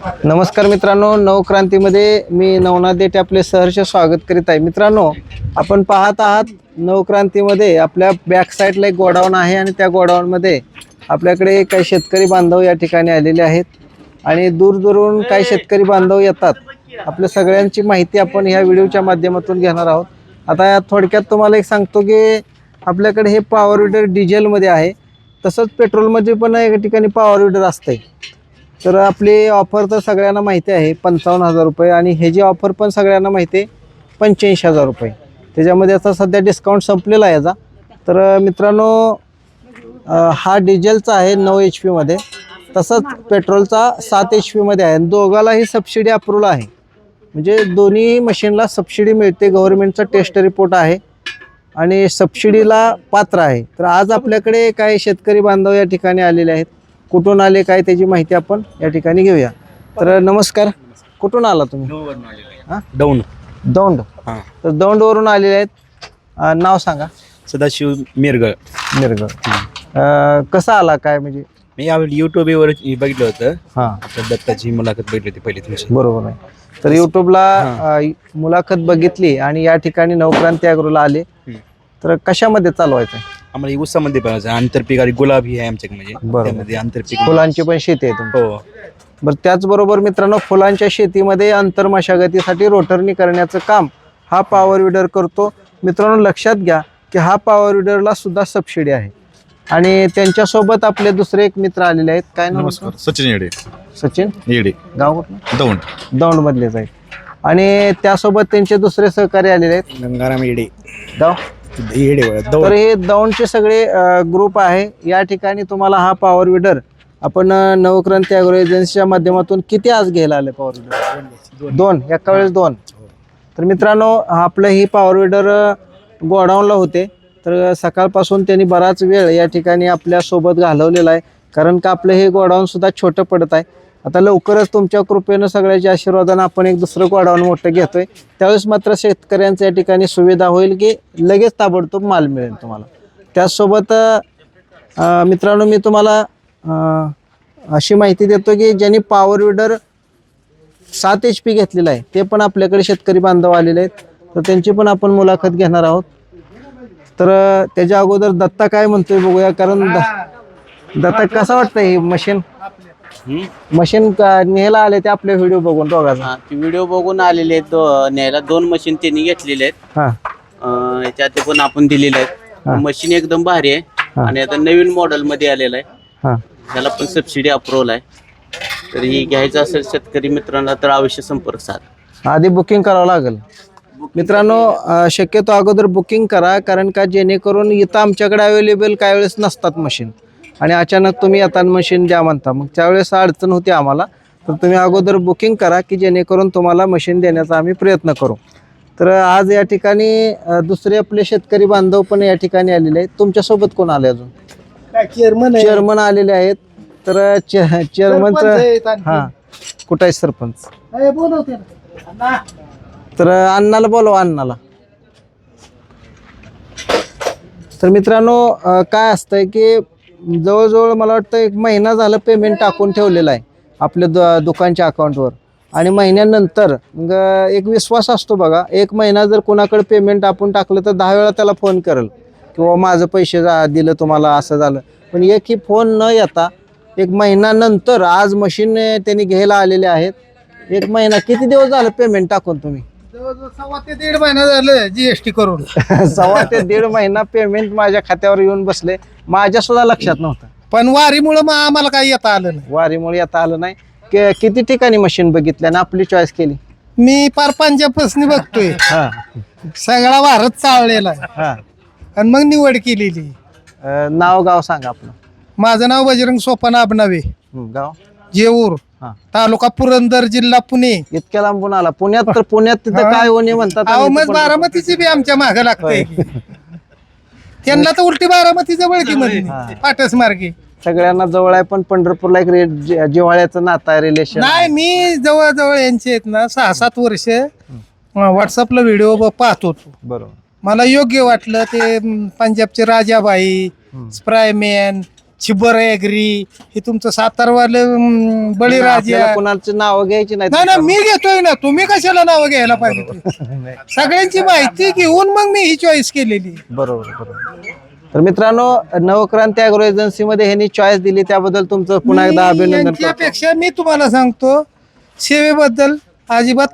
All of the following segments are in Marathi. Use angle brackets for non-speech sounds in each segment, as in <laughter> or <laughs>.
नमस्कार मित्रांनो नवक्रांतीमध्ये मी नवनाथ देठे आपले सहर्ष स्वागत करीत आहे. मित्रांनो आपण पाहत आहात नवक्रांतीमध्ये आपल्या बॅक साईडला एक गोडाऊन आहे आणि त्या गोडाऊनमध्ये आपल्याकडे काही शेतकरी बांधव या ठिकाणी आलेले आहेत आणि दूरदूरून काही शेतकरी बांधव येतात. आपल्या सगळ्यांची माहिती आपण ह्या व्हिडिओच्या माध्यमातून घेणार आहोत. आता या थोडक्यात तुम्हाला एक सांगतो की आपल्याकडे हे पॉवर विडर डिझेलमध्ये आहे. तसंच पेट्रोलमध्ये पण एका ठिकाणी पॉवर विडर असते तर आपली ऑफर तर सगळ्यांना माहिती आहे पंचावन्न हजार रुपये आणि हे जी ऑफर पण सगळ्यांना माहिती आहे पंच्याऐंशी हजार रुपये. त्याच्यामध्ये आता सध्या डिस्काउंट संपलेला आहे याचा. तर मित्रांनो हा डिझेलचा आहे नऊ एच पीमध्ये तसंच पेट्रोलचा सात एच पीमध्ये आहे. आणि दोघालाही सबसिडी अप्रूव्हल आहे. म्हणजे दोन्ही मशीनला सबसिडी मिळते. गव्हर्नमेंटचा टेस्ट रिपोर्ट आहे. आणि सबसिडीला पात्र आहे. तर आज आपल्याकडे काही शेतकरी बांधव या ठिकाणी आलेले आहेत. कुठून आले काय त्याची माहिती आपण या ठिकाणी घेऊया. तर नमस्कार. कुठून आला तुम्ही? हा? डाऊन दौंड. हां. तर दौंडवरून आलेले आहेत. अं, नाव सांगा. सदाशिव मिरगळ. मिरगळ. अं, कसा आला काय म्हणजे? मी यावेळी युट्यूबवर बघितलं होतं. हां. दत्ताची मुलाखत बघितली होती पहिली तुमची. बरोबर आहे. तर युट्यूबला मुलाखत बघितली आणि या ठिकाणी नवक्रांती अग्रोला आले. हम्म. तर कशामध्ये चालवायचं आहे आम्हाला उसामध्ये पण आंतरपीक आणि गुलाब ही आहे आमच्या म्हणजे. बरोबर. त्यामध्ये आंतरपीक फुलांची पण शेती आहे तुमची. हो. बरं त्याचबरोबर मित्रांनो फुलांच्या शेतीमध्ये अंतर मशागतीसाठी रोटरनी करण्याचं काम हा पॉवर विडर करतो. मित्रांनो लक्षात घ्या की हा पॉवर विडरला सुद्धा सबसिडी आहे. आणि त्यांच्यासोबत आपले दुसरे एक मित्र आलेले आहेत. काय नाव नमस्कार सचिन येडे. सचिन? येडे. गाव कुठलं? दौंड. दौंडमधलेच आहेत आणि त्यासोबत त्यांचे दुसरे सहकारी आलेले आहेत. गंगाराम येडे. गाव? येडे तर हे दौंडचे सगळे ग्रुप आहे. या ठिकाणी तुम्हाला हा पॉवर विडर आपण अ, नवक्रांती अॅग्रो एजन्सीच्या माध्यमातून किती आज घ्यायला आले पॉवर विडर दोन. एका वेळेस दोन. तर मित्रांनो आपलं ही पॉवर विडर गोडाऊनला होते. तर सकाळपासून त्यांनी बराच वेळ या ठिकाणी आपल्यासोबत घालवलेला आहे. कारण का आपलं हे गोडाऊन सुद्धा छोटं पडत आहे. आता लवकरच तुमच्या कृपेनं सगळ्याच्या आशीर्वादानं आपण एक दुसरं गोडाऊन मोठं घेतोय. त्यावेळेस मात्र शेतकऱ्यांच्या या ठिकाणी सुविधा होईल की लगेच ताबडतोब माल मिळेल तुम्हाला. त्याचसोबत मित्रांनो मी तुम्हाला अशी माहिती देतो की ज्यांनी पॉवर विडर सात एच पी घेतलेला आहे ते पण आपल्याकडे शेतकरी बांधव आलेले आहेत. तर त्यांची पण आपण मुलाखत घेणार आहोत. तर त्याच्या अगोदर दत्ता काय म्हणतोय बघूया कारण द- दत्ता कसं वाटतंय ही मशीन मशीन का- न्यायला आले ते आपले व्हिडिओ बघून हा ते व्हिडिओ बघून आलेले आहेत दो- न्यायला. दोन मशीन त्यांनी घेतलेले आहेत. हां. अं, याच्यात पण आपण दिलेले. आहेत मशीन एकदम भारी आहे. आणि आता नवीन मॉडेल मध्ये आलेलं आहे. हां. त्याला पण सबसिडी अप्रूव्हल आहे. तर ही घ्यायचं असेल शेतकरी मित्रांना तर अवश्य संपर्क साध. आधी बुकिंग करावं लागेल. मित्रांनो अ, शक्यतो अगोदर बुकिंग करा कारण का जेणेकरून इथं आमच्याकडे अवेलेबल काही वेळेस नसतात मशीन आणि अचानक तुम्ही येताना मशीन द्या म्हणता. मग त्यावेळेस अडचण होती आम्हाला. तर तुम्ही अगोदर बुकिंग करा की जेणेकरून तुम्हाला मशीन देण्याचा आम्ही प्रयत्न करू. तर आज या ठिकाणी दुसरे आपले शेतकरी बांधव पण या ठिकाणी आलेले आहेत. तुमच्यासोबत कोण आले अजून? चेअरमन चेअरमन आलेले आहेत. तर चेअरमनचं हां. कुठं आहे सरपंच? तर अण्णाला बोलवा अण्णाला. तर मित्रांनो काय असतंय की जवळजवळ मला वाटतं एक महिना झालं पेमेंट टाकून ठेवलेलं आहे आपल्या दु दुकानच्या अकाउंटवर आणि महिन्यानंतर मग एक विश्वास असतो बघा एक महिना जर कोणाकडे पेमेंट आपण टाकलं तर दहा वेळा त्याला फोन करेल. किंवा माझं पैसे जा दिलं तुम्हाला असं झालं. पण एक ही फोन न येता एक महिन्यानंतर आज मशीन त्यांनी घ्यायला आलेले आहेत. एक महिना किती दिवस झालं पेमेंट टाकून तुम्ही? जवळजवळ सव्वा ते दीड महिना झालं जीएसटी करून. <laughs> सव्वा ते दीड महिना पेमेंट माझ्या खात्यावर येऊन बसले. माझ्या सुद्धा लक्षात नव्हतं. पण वारीमुळं मग आम्हाला काही येता आलं नाही. वारीमुळे येता आलं नाही. कि- किती ठिकाणी मशीन बघितली आणि आपली चॉईस केली? मी पार पंजाबपासून बघतोय. <laughs> हा. सगळा भारत चाललेला आहे. हा. आणि मग निवड केलेली. अं, नाव गाव सांगा आपलं. माझं नाव बजरंग सोपान आबनावे. हं, गाव? जेऊर हा. तालुका पुरंदर जिल्हा पुणे. इतक्या लांबून आला. पुण्यात तर पुण्यात तिथं काय होणे म्हणतात आणि अहो इथं मग पण- बारामतीची बी आमच्या माग लागतंय त्यांना तर उलटी बारामती जवळ की मध्ये हा. पाटस मार्गे सगळ्यांना जवळ आहे पण पंढरपूरला एक रे- जि- जिव्हाळ्याचं नातं आहे रिलेशन नाही मी जवळजवळ यांचे आहेत ना सहा सात वर्ष व्हॉट्सअपला व्हिडिओ पाहत होतो. बरोबर. मला योग्य वाटलं ते म, पंजाबचे राजाबाई हम्म. स्प्रायमॅन चिबर एग्री हे तुमचं सातारवाले अं, बळीराजा. आपल्याला कोणाचं नाव घ्यायची नाही. ना नाही मी घेतोय ना. तुम्ही कशाला नाव घ्यायला पाहिजे? <laughs> ते? सगळ्यांची माहिती घेऊन मग मी ही चॉईस केलेली. बरोबर बरोबर. तर मित्रांनो नवक्रांती अॅग्रो एजन्सी मध्ये ह्यांनी चॉईस दिली. त्याबद्दल तुमचं पुन्हा एकदा मी अभिनंदन करतो. यांच्यापेक्षा मी तुम्हाला सांगतो सेवेबद्दल अजिबात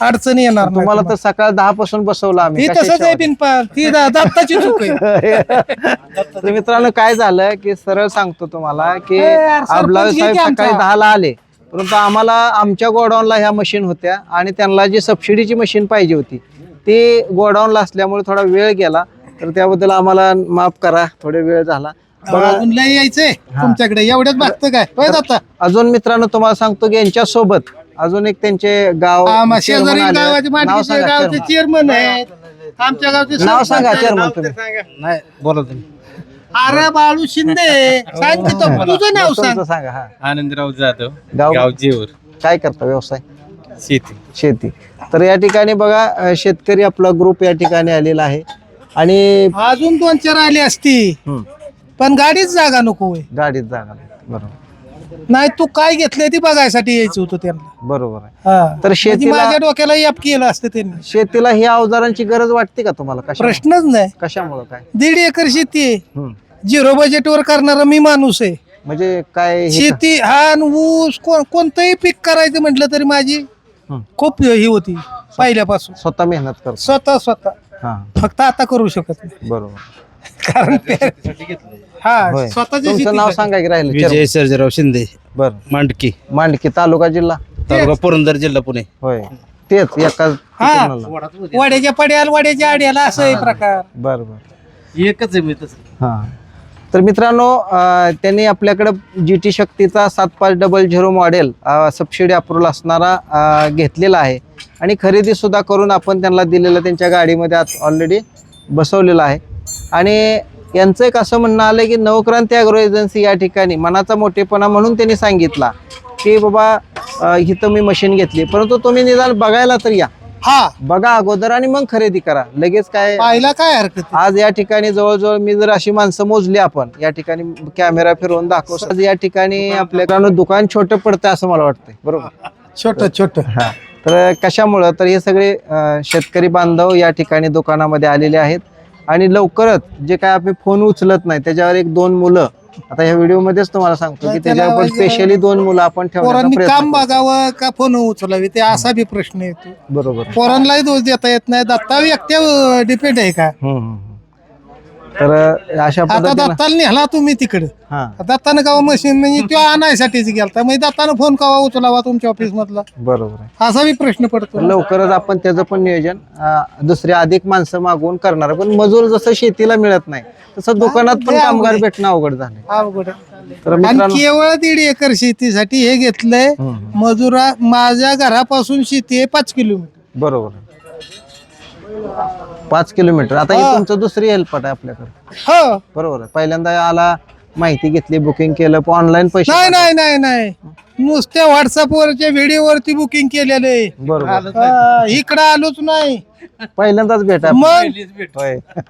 अडचणी येणार नाही तुम्हाला तर सकाळ दहा पासून बसवलं आम्ही. ती तसंच आहे बिनपाल ती दा- दत्ताची चूक आहे. <laughs> तर मित्रांनो काय झालं की सरळ सांगतो तुम्हाला की ए, यार, सरपंच आबलावे साहेब घे की सकाळी आमचा. दहाला आले. परंतु आम्हाला आमच्या गोडाऊनला ह्या मशीन होत्या आणि त्यांना जी सबसिडीची मशीन पाहिजे होती ती गोडाऊनला असल्यामुळे थोडा वेळ गेला. तर त्याबद्दल आम्हाला माफ करा थोडा वेळ झाला. बघा अजून लय यायचंय तुमच्याकडे. एवढ्याच बघतं काय? अजून मित्रांनो तुम्हाला सांगतो की यांच्या सोबत अजून एक त्यांचे गाव chairman आले. गावाचे नाव मांडकीचे सांगा गावचे chairman. चेअरमन आहेत. आमच्या गावचे नाव सरपंच सांगा आहेत. तुम्ही. नाही बोला तुम्ही. अरे बाळू शिंदे. सांग की तो, तुझं नाव सांग तुमचं सांगा. हा. आनंदराव जाधव गाव गाव जेवर काय करता व्यवसाय? शेती. शेती. तर या ठिकाणी बघा अ, शेतकरी आपला ग्रुप या ठिकाणी आलेला आहे. आणि अजून दोन चार आली असती पण गाडीच जागा नको होय. गाडीत जागा. बरोबर. नाही तू काय घेतलंय ती बघायसाठी यायचं होतं त्यांना. बरोबर आहे. हा. तर म्हणजे शेतीला माझ्या डोक्याला याप केलं असतं त्यांनी. शेतीला ही अवजारांची गरज वाटते का तुम्हाला? कशा प्रश्नच नाही. कशामुळं काय? दीड एकर शेती आहे. हम्म. झिरो बजेट वर करणारा मी माणूस आहे. म्हणजे काय हे शेती हा आणि ऊस को- कोणतंही पीक करायचं म्हटलं तरी माझी हम्म. खूप ही होती पहिल्यापासून. स्वतः मेहनत करतो. स्वतः स्वतः. हा. फक्त आता करू शकत नाही. बरोबर. कारण ते- हा होय. स्वतःच्या तुमचं नाव शेतीसाठी. सांगा की राहिलं विजय सर्जेराव शिंदे बर. मांडकी. मांडकी तालुका जिल्हा? तालुका पुरंदर जिल्हा पुणे. होय. तेच एका हा वाड्याच्या पड्याला वाड्याच्या आड्याला असं आहे प्रकार. बर बर. एकच आहे मी तसं. हा. तर मित्रांनो अं, त्यांनी आपल्याकडे जी टी शक्तीचा सात पाच double zero model subsidy approval असणारा अं, घेतलेला आहे. आणि खरेदी सुद्धा करून आपण त्यांना दिलेलं त्यांच्या गाडीमध्ये ऑलरेडी बसवलेलं आहे. आणि यांचं एक असं म्हणणं आलं की नवक्रांती अॅग्रो एजन्सी या ठिकाणी मनाचा मोठेपणा म्हणून त्यांनी सांगितला की बाबा इथं मी मशीन घेतली. परंतु तुम्ही निदान बघायला तर या. हा. बघा अगोदर आणि मग खरेदी करा. लगेच काय पाहिला काय हरकत? आज या ठिकाणी जवळजवळ मी जर अशी माणसं मोजली आपण या ठिकाणी कॅमेरा फिरवून दाखवतो आज या ठिकाणी आपल्याकडं दुकान छोटं पडतं असं मला वाटतंय. बरोबर? छोट छोट. हा. तर कशामुळं? तर हे सगळे शेतकरी बांधव या ठिकाणी दुकानामध्ये आलेले आहेत. आणि लवकरच जे काय आम्ही फोन उचलत नाही त्याच्यावर एक दोन मुलं. आता ह्या व्हिडिओ मध्येच तुम्हाला सांगतो की त्याच्यावर स्पेशली दोन मुलं आपण पोरांनी काम. बघावं का फोन उचलावे? ते असा बी प्रश्न येतो. बरोबर. पोरांनाही दोष देता येत नाही. दत्ता एकट्या डिपेंड आहे का. तर अशा आता पद्धतीनं दत्ताला नेला तुम्ही तिकडे. हा. दत्तानं कावा मशीन म्हणजे तो आणायसाठीच गेलता. म्हणजे दत्तानं फोन कावा उचलावा तुमच्या ऑफिस मधला? बरोबर आहे. असा बी प्रश्न पडतो. लवकरच आपण त्याचं पण नियोजन अं, दुसरे अधिक माणसं मागवून करणार. पण मजूर जसं शेतीला मिळत नाही तसं दुकानात पण कामगार. भेटणं अवघड झाले अवघड. तर आणि मित्रांनो केवळ दीड एकर शेतीसाठी हे घेतलंय हम्म, मजुरा माझ्या घरापासून शेती आहे पाच किलोमीटर. बरोबर आहे. पाच किलोमीटर. आता ही हा. तुमचं दुसरी हेल्पट आहे आपल्याकडे. हो. बरोबर आहे. पहिल्यांदा आला माहिती घेतली बुकिंग केलं ऑनलाईन पैसे नाही नाही नाही नाही. नुसत्या व्हॉट्सअपवरच्या व्हिडिओवरती बुकिंग केलेलं. आहे बरोबर. हा, इकडं आलोच नाही. पहिल्यांदाच भेट आहे मग? होय. तर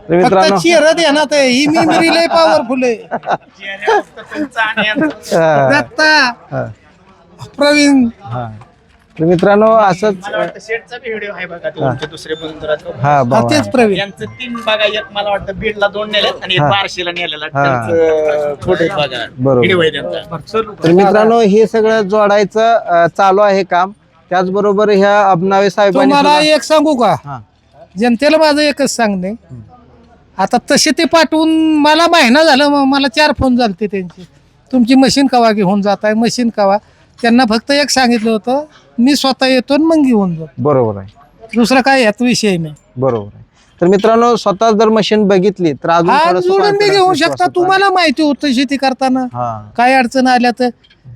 फक्त मित्रांनो चेहरा ध्यानात <laughs> आहे ही मेमरी लय पॉवरफुल आहे. हा, दत्ता. हा, प्रवीण. हा. तर मित्रांनो असंच शेटचा व्हिडिओ आहे बघा दुसरे तो. हा हा, बाबा तेच प्रवीण. यांचं तीन बागा एक मला वाटतं बीडला दोन नेल्यात आणि एक हा. बार्शीला नेलेला. हा. त्यांचं फोटो बघा. बरोबर. व्हिडिओ आहे त्यांचा. तर मित्रांनो हे सगळं जोडायचं अं, चालू आहे काम. त्याचबरोबर ह्या अबनावे साहेबांनी तुम्हाला सुद्धा- एक सांगू का? हा. जनतेला माझं एकच सांगणे आता तसे ते पाठवून मला महिना झाला म- मला चार फोन झालते त्यांचे. तुमची मशीन कवा घेऊन जात आहे मशीन कवा? त्यांना फक्त एक सांगितलं होतं मी स्वतः येतो आणि मग घेऊन जातो. बरोबर आहे. दुसरा काय यात विषय नाही. बरोबर आहे. तर मित्रांनो स्वतः जर मशीन बघितली तर अजून हात थोडंसं जोडून बी confidence घेऊ विश्वास शकता. होता. तुम्हाला माहिती होतं शेती करताना. हा. काय अडचण आल्या तर.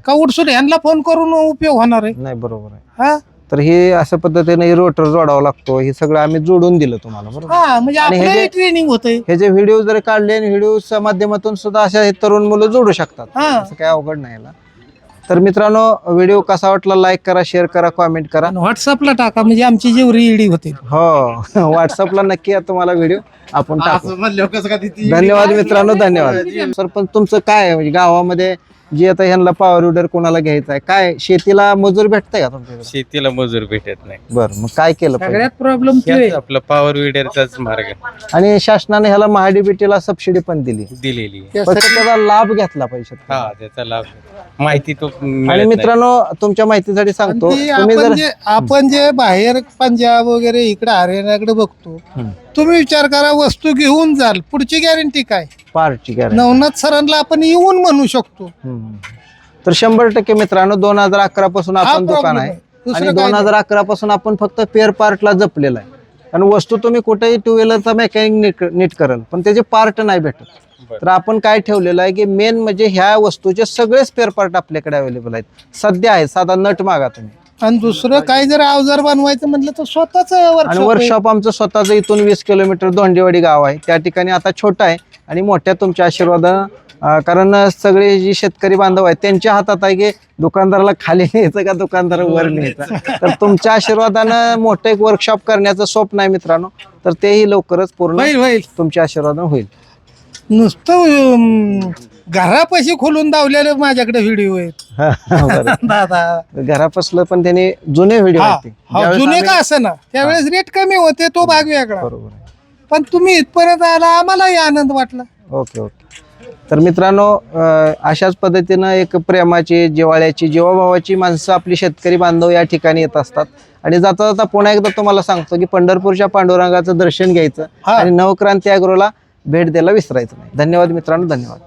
का उडसून ह्यांना फोन करून उपयोग होणार आहे? नाही बरोबर आहे. हा? तर हे अशा पद्धतीने रोटर जोडावा लागतो. हे सगळं आम्ही जोडून दिलं तुम्हाला बरोबर? हा म्हणजे आणि हे जे- ट्रेनिंग होतंय. हे जे व्हिडिओ जर काढले आणि व्हिडिओच्या माध्यमातून सुद्धा अशा हे तरुण मुलं जोडू शकतात. हा. असं काय अवघड नाही याला. तर मित्रांनो व्हिडिओ कसा वाटला लाईक करा शेअर करा कॉमेंट करा. व्हॉट्सअपला टाका म्हणजे आमची जेवढी ईडी होतील हो <laughs> व्हॉट्सअपला नक्की तुम्हाला व्हिडिओ आपण टाकू. धन्यवाद मित्रांनो धन्यवाद. सरपंच तुमचं काय आहे? म्हणजे गावामध्ये जे आता ह्यांना पॉवर विडर कोणाला घ्यायचं आहे? काय शेतीला मजूर भेटतंय का तुमच्याकडे? शेतीला मजूर भेटत नाही. बरं मग काय केलं पाहिजे? सगळ्यात प्रॉब्लेम ह्याच आपलं पॉवर विडरचाच मार्ग आणि शासनाने ह्याला महाडीबीटीला सबसिडी पण दिली. दिलेली आहे. फक्त त्याचा लाभ घेतला पाहिजे हा त्याचा लाभ माहिती तो आणि मिळत नाही. मित्रांनो तुमच्या माहितीसाठी सांगतो तुम्ही आपण जर जे आपण जे बाहेर पंजाब वगैरे इकडे हरियाणाकडे बघतो हम्म. तुम्ही विचार करा वस्तू घेऊन जाल पुढची गॅरंटी काय? पार्टची गॅरंटी नवनाथ सरांना आपण येऊन म्हणू शकतो. तर शंभर टक्के मित्रांनो दोन हजार अकरा पासून हा आपण दुकान problem आहे. आहे. दुसरं आणि काय दोन हजार अकरा पासून आपण फक्त पेअर पार्टला जपलेला आहे. आणि वस्तू तुम्ही कुठेही टू व्हीलरचा मेकॅनिक नीट करल पण त्याचे पार्ट नाही भेटत. बरं. तर आपण काय ठेवलेलं आहे की मेन म्हणजे ह्या वस्तूचे सगळे स्पेअर पार्ट आपल्याकडे अवेलेबल आहेत. सध्या आहे साधा नट मागा तुम्ही. आणि दुसरं काय जर अवजार बनवायचं म्हटलं तर स्वतःच आणि वर्कशॉप वर्कशॉप आमचं स्वतःचं इथून वीस किलोमीटर दोंडेवाडी गाव आहे. त्या ठिकाणी आता छोटा आहे. आणि मोठ्या तुमच्या आशीर्वादानं कारण सगळे जे शेतकरी बांधव आहेत त्यांच्या हातात आहे की दुकानदाराला खाली न्यायचं का दुकानदार वर न्यायचं? तर तुमच्या आशीर्वादानं मोठं एक वर्कशॉप करण्याचं स्वप्न आहे मित्रांनो. तर तेही लवकरच पूर्ण होईल होईल. तुमच्या आशीर्वादानं होईल. नुसतं घरापाशी खोलून दावलेले माझ्याकडे व्हिडिओ आहेत. बरं. <laughs> दादा. घरापासलं पण त्यांनी जुने व्हिडिओ हा. हा, जुने का असं ना त्यावेळेस रेट कमी होते तो भाग वेगळा. बरोबर पण तुम्ही इथपर्यंत आला आम्हालाही आनंद वाटला. Okay okay. तर मित्रांनो अं, अशाच पद्धतीनं एक प्रेमाची जिवाळ्याची जीवाभावाची माणसं आपली शेतकरी बांधव या ठिकाणी येत असतात. आणि जाता जाता पुन्हा एकदा तुम्हाला सांगतो की पंढरपूरच्या पांडुरंगाचं दर्शन घ्यायचं हा. आणि नवक्रांती अॅग्रोला भेट द्यायला विसरायचं नाही. धन्यवाद मित्रांनो धन्यवाद.